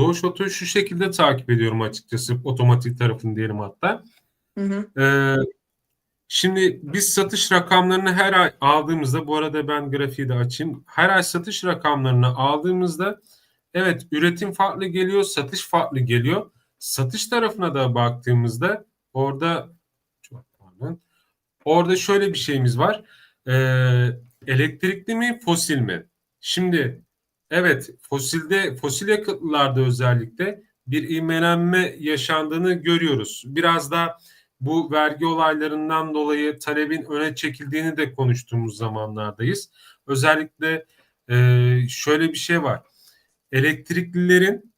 Doğuş Oto'yu şu şekilde takip ediyorum açıkçası. Otomatik tarafını diyelim hatta. Hı hı. Ee, şimdi biz satış rakamlarını her ay aldığımızda bu arada ben grafiği de açayım. Her ay satış rakamlarını aldığımızda evet üretim farklı geliyor, satış farklı geliyor. Satış tarafına da baktığımızda orada çok pardon. Orada şöyle bir şeyimiz var. Ee, elektrikli mi, fosil mi? Şimdi evet fosilde fosil yakıtlarda özellikle bir ivmelenme yaşandığını görüyoruz. Biraz da bu vergi olaylarından dolayı talebin öne çekildiğini de konuştuğumuz zamanlardayız. Özellikle e, şöyle bir şey var. Elektriklilerin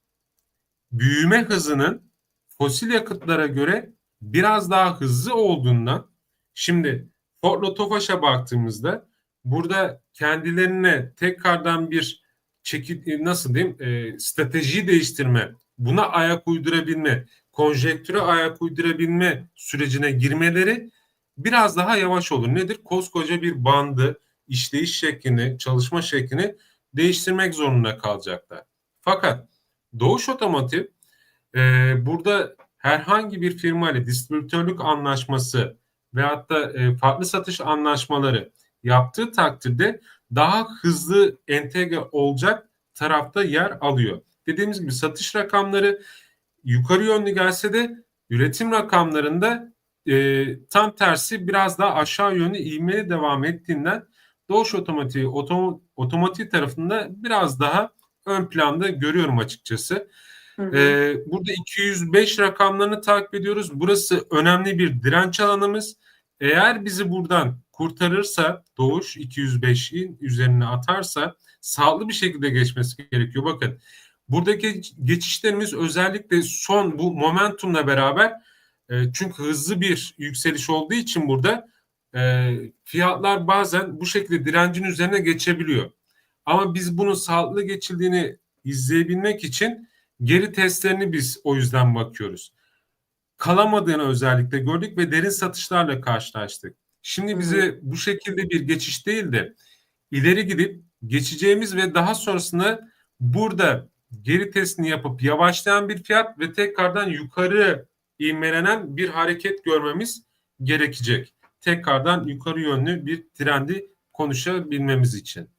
büyüme hızının fosil yakıtlara göre biraz daha hızlı olduğundan şimdi Ford Tofaş'a baktığımızda burada kendilerine tekrardan bir çekil nasıl diyeyim e, strateji değiştirme, buna ayak uydurabilme, konjektüre ayak uydurabilme sürecine girmeleri biraz daha yavaş olur. Nedir? Koskoca bir bandı, işleyiş şeklini, çalışma şeklini değiştirmek zorunda kalacaklar. Fakat Doğuş Otomotiv e, burada herhangi bir firma ile distribütörlük anlaşması veyahut da e, farklı satış anlaşmaları yaptığı takdirde daha hızlı entegre olacak tarafta yer alıyor. Dediğimiz gibi satış rakamları yukarı yönlü gelse de üretim rakamlarında e, tam tersi biraz daha aşağı yönlü ivmeli devam ettiğinden Doğuş Otomotiv otom, otomotiv tarafında biraz daha ön planda görüyorum açıkçası. Hı hı. Ee, burada 205 rakamlarını takip ediyoruz. Burası önemli bir direnç alanımız. Eğer bizi buradan kurtarırsa Doğuş 205'in üzerine atarsa sağlıklı bir şekilde geçmesi gerekiyor. Bakın buradaki geçişlerimiz özellikle son bu momentumla beraber e, çünkü hızlı bir yükseliş olduğu için burada e, fiyatlar bazen bu şekilde direncin üzerine geçebiliyor. Ama biz bunun sağlıklı geçildiğini izleyebilmek için geri testlerini biz o yüzden bakıyoruz. Kalamadığını özellikle gördük ve derin satışlarla karşılaştık. Şimdi bize bu şekilde bir geçiş değil de ileri gidip geçeceğimiz ve daha sonrasında burada geri testini yapıp yavaşlayan bir fiyat ve tekrardan yukarı ivmelenen bir hareket görmemiz gerekecek. Tekrardan yukarı yönlü bir trendi konuşabilmemiz için.